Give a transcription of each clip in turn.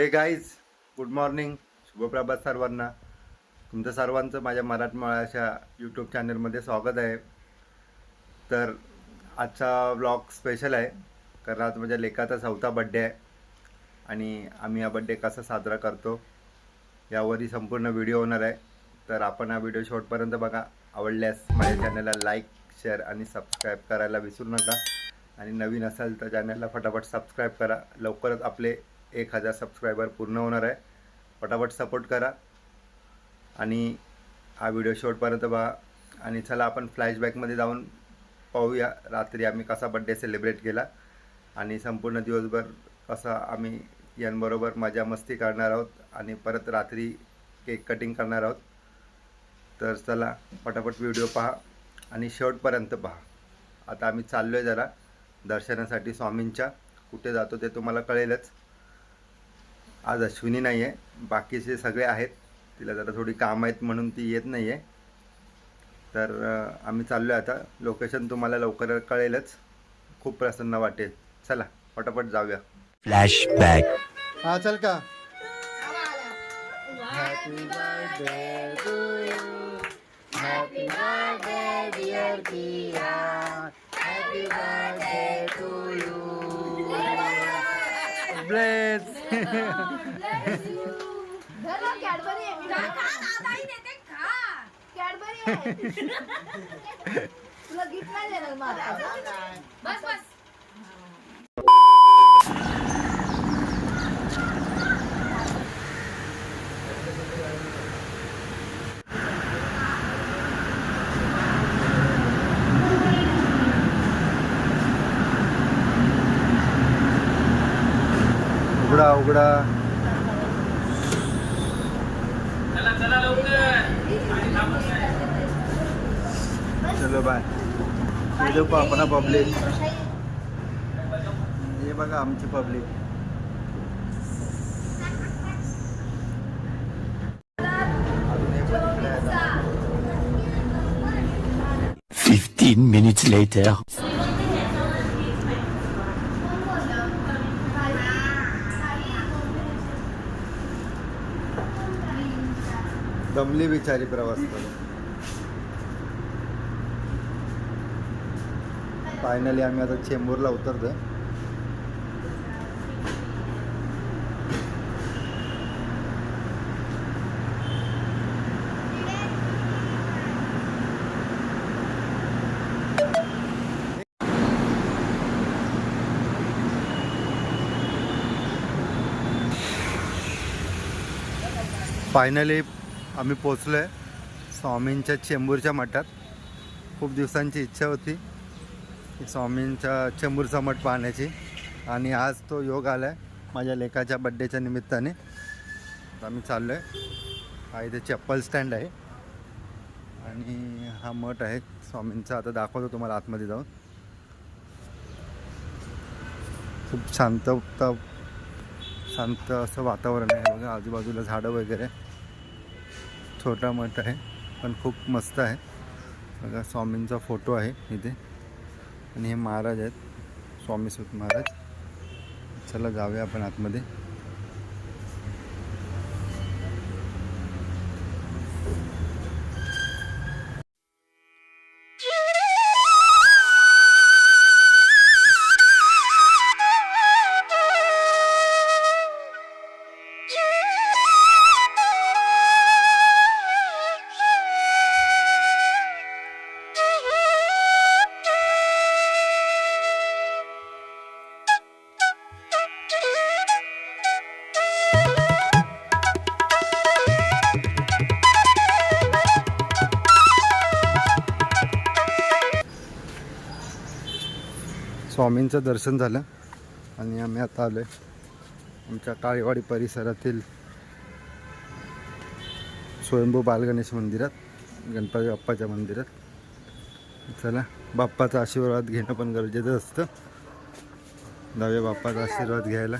हे guys good morning शुभप्रभात सर्वांना. तुमचं सर्वांचं माझ्या मराठमोळ्याच्या यूट्यूब चॅनलमध्ये स्वागत आहे. तर आजचा ब्लॉग स्पेशल आहे. कारण आज माझ्या लेकाचा चौथा बड्डे आहे. आणि आम्ही हा बड्डे कसा साजरा करतो यावरही संपूर्ण व्हिडिओ होणार आहे. तर आपण हा व्हिडिओ शेवटपर्यंत बघा. आवडल्यास माझ्या चॅनलला लाईक शेअर आणि सबस्क्राईब करायला विसरू नका. आणि नवीन असाल तर चॅनलला फटाफट सबस्क्राईब करा. लवकरच आपले एक हजार सबस्क्रायबर पूर्ण होणार आहे. पटापट सपोर्ट करा. आणि हा व्हिडिओ शेवटपर्यंत बघा आणि चला आपण फ्लॅशबॅकमध्ये जाऊन पाहूया रात्री आम्ही कसा बड्डे सेलिब्रेट केला. आणि संपूर्ण दिवसभर कसा आम्ही यांबरोबर मजा मस्ती करणार आहोत. आणि परत रात्री केक कटिंग करणार आहोत. तर चला पटापट व्हिडिओ पहा. आणि शेवटपर्यंत पहा. आता आम्ही चाललो आहे जरा दर्शनासाठी स्वामींच्या. कुठे जातो ते तुम्हाला कळेलच. आज अश्विनी नाही आहे बाकीचे सगळे आहेत तिला जरा थोडी काम आहेत म्हणून ती येत नाही आहे तर आम्ही चाललो आहे आता. लोकेशन तुम्हाला लवकर कळेलच. खूप प्रसन्न वाटेल. चला पटापट जाऊया. Flashback. हा चल का? Happy birthday to happy birthday dear Kiya happy birthday to you bless धर कॅडबरी आहे मी कॅडबरी आहे तुला गिफ्ट नाही देणार मला बस बस उघडा उघडा चलो बाय ये देखो अपना पब्लिक ये बघा आमची पब्लिक अजून एक इकडे आहे आता. 15 minutes later. दमली बिचारी प्रवास करून. फायनली आम्ही आता चेंबूरला उतरतो फायनली आम्ही पोचलो आहे स्वामींच्या चेंबूरच्या मठात. खूप दिवसांची इच्छा होती की स्वामींच्या चेंबूरचा मठ पाहण्याची. आणि आज तो योग आला आहे माझ्या लेकाच्या बड्डेच्या निमित्ताने. आम्ही चाललो आहे हा इथे चप्पल स्टँड आहे. आणि हा मठ आहे स्वामींचा. आता दाखवतो तुम्हाला आतमध्ये जाऊन. खूप शांतता शांत असं वातावरण आहे. बघा आजूबाजूला झाडं वगैरे. छोटा मठ आहे पण खूप मस्त आहे. बघा स्वामींचा फोटो आहे इथे. आणि हे महाराज आहेत स्वामी सुत महाराज. चला जाऊया आपण आतमध्ये. स्वामींचं दर्शन झालं आणि आम्ही आता आलो आहे आमच्या काळेवाडी परिसरातील स्वयंभू बालगणेश मंदिरात गणपती बाप्पाच्या मंदिरात. चला बाप्पाचा आशीर्वाद घेणं पण गरजेचं असतं. जाऊया बाप्पाचा आशीर्वाद घ्यायला.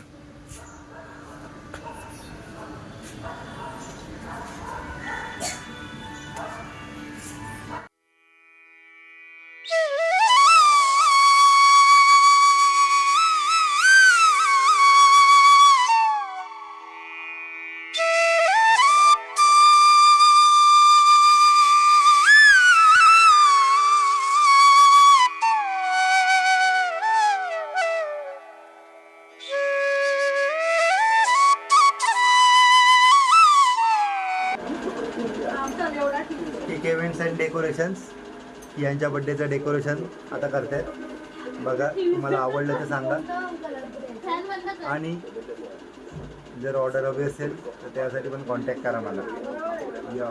डेकोरेशन्स यांच्या बड्डेचं डेकोरेशन आता करते बघा तुम्हाला आवडलं तर सांगा. आणि जर ऑर्डर हवी असेल तर त्यासाठी पण कॉन्टॅक्ट करा मला. या.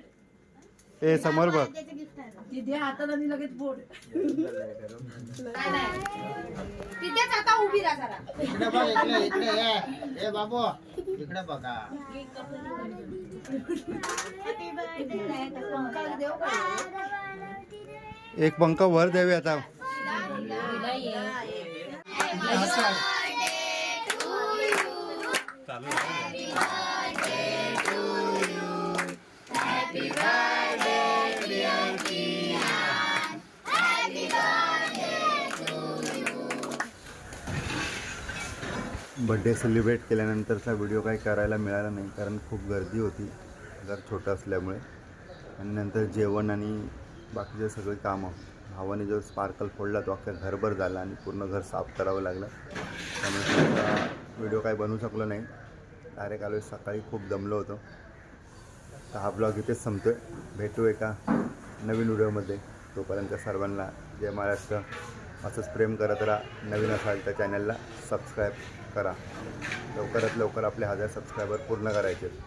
ए समोर बघ नाही, नाही. तिथेच आता उभी राहा जरा. इकडे बघ इकडे इकडे ये ए बाबू इकडे बघा देऊ का? एक पंख वर द्यावे आता बड्डे सेलिब्रेट केल्यानंतरचा व्हिडिओ काही करायला मिळाला नाही कारण खूप गर्दी होती घर छोटं असल्यामुळे. आणि नंतर जेवण आणि बाकीचे सगळे कामं. भावाने जो स्पार्कल फोडला तो अख्ख्या घरभर झाला आणि पूर्ण घर साफ करावं लागलं. त्यामुळे व्हिडिओ काही बनवू शकलो नाही. डायरेक्ट आलो सकाळी खूप दमलो होतो. तर हा ब्लॉग इथेच संपतो आहे भेटू एका नवीन व्हिडिओमध्ये तोपर्यंत सर्वांना जय महाराष्ट्र. असंच प्रेम करत राहा नवीन असाल तर चॅनलला सबस्क्राईब करा लवकरात लवकर आपले हजार सबस्क्रायबर पूर्ण करायचे आहेत.